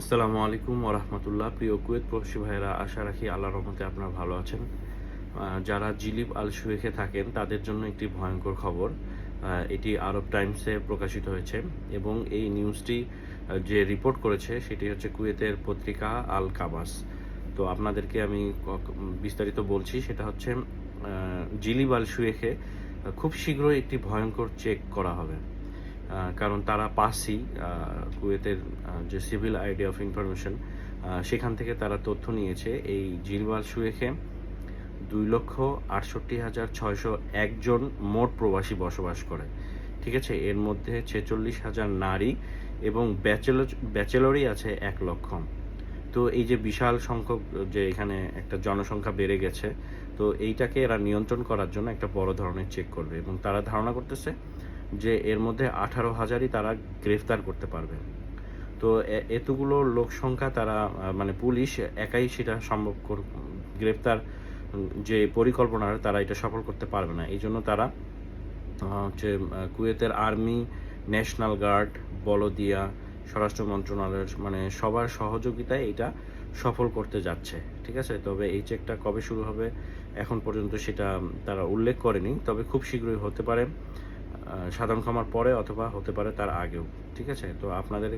আসসালামু আলাইকুম ওরহমতুল্লাহ প্রিয় কুয়েত প্রবাসী ভাইয়েরা, আশা রাখি আল্লাহ রহমতে আপনারা ভালো আছেন। যারা জিলিপ আল সুয়েখে থাকেন, তাদের জন্য একটি ভয়ঙ্কর খবর। এটি আরব টাইমসে প্রকাশিত হয়েছে এবং এই নিউজটি যে রিপোর্ট করেছে, সেটি হচ্ছে কুয়েতের পত্রিকা আল কাবাস তো আপনাদেরকে আমি বিস্তারিত বলছি, সেটা হচ্ছে জিলিব আল সুয়েখে খুব শীঘ্রই একটি ভয়ঙ্কর চেক করা হবে। কারণ তারা পাসি কুয়েতের যে সিভিল আইডিয়া অফ ইনফরমেশন সেখান থেকে তারা তথ্য নিয়েছে। এই জিলওয়াল সুয়েখে দুই লক্ষ আটষট্টি হাজার ছয়শো একজন মোট প্রবাসী বসবাস করে। ঠিক আছে? এর মধ্যে ছেচল্লিশ হাজার নারী এবং ব্যাচেলর, ব্যাচেলরই আছে এক লক্ষ। তো এই যে বিশাল সংখ্যক, যে এখানে একটা জনসংখ্যা বেড়ে গেছে, তো এইটাকে এরা নিয়ন্ত্রণ করার জন্য একটা বড় ধরনের চেক করবে। এবং তারা ধারণা করতেছে যে এর মধ্যে আঠারো হাজারই তারা গ্রেফতার করতে পারবে। তো এতগুলো লোক সংখ্যা তারা মানে পুলিশ একাই সেটা সম্ভব গ্রেফতার যে পরিকল্পনা তারা এটা সফল করতে পারবে না। এই জন্য তারা হচ্ছে কুয়েতের আর্মি, ন্যাশনাল গার্ড, বলদিয়া, স্বরাষ্ট্র মন্ত্রণালয়ের মানে সবার সহযোগিতায় এটা সফল করতে যাচ্ছে, ঠিক আছে? তবে এই চেকটা কবে শুরু হবে, এখন পর্যন্ত সেটা তারা উল্লেখ করেনি, তবে খুব শীঘ্রই হতে পারে। সাধারণ ক্ষমার পরে অথবা হতে পারে তার আগেও, ঠিক আছে? তো আপনাদের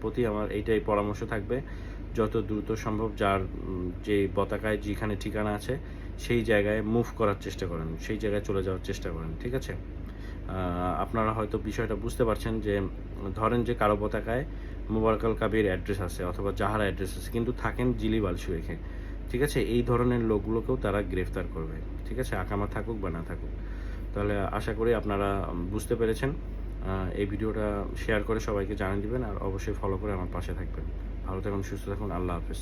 প্রতি আমার এইটাই পরামর্শ থাকবে, যত দ্রুত সম্ভব যার যে পতাকায় যেখানে ঠিকানা আছে, সেই জায়গায় মুভ করার চেষ্টা করেন, সেই জায়গায় চলে যাওয়ার চেষ্টা করেন, ঠিক আছে? আপনারা হয়তো বিষয়টা বুঝতে পারছেন যে, ধরেন যে কারও পতাকায় মুবারকাল কাবির অ্যাড্রেস আছে অথবা জাহারা অ্যাড্রেস আছে, কিন্তু থাকেন জিলিবাল সুয়েখে, ঠিক আছে? এই ধরনের লোকগুলোকেও তারা গ্রেফতার করবে, ঠিক আছে? আকামা থাকুক বা না থাকুক। তাহলে আশা করি আপনারা বুঝতে পেরেছেন। এই ভিডিওটা শেয়ার করে সবাইকে জানিয়ে দিবেন আর অবশ্যই ফলো করে আমার পাশে থাকবেন। ভালো থাকুন, সুস্থ থাকুন, আল্লাহ হাফেজ।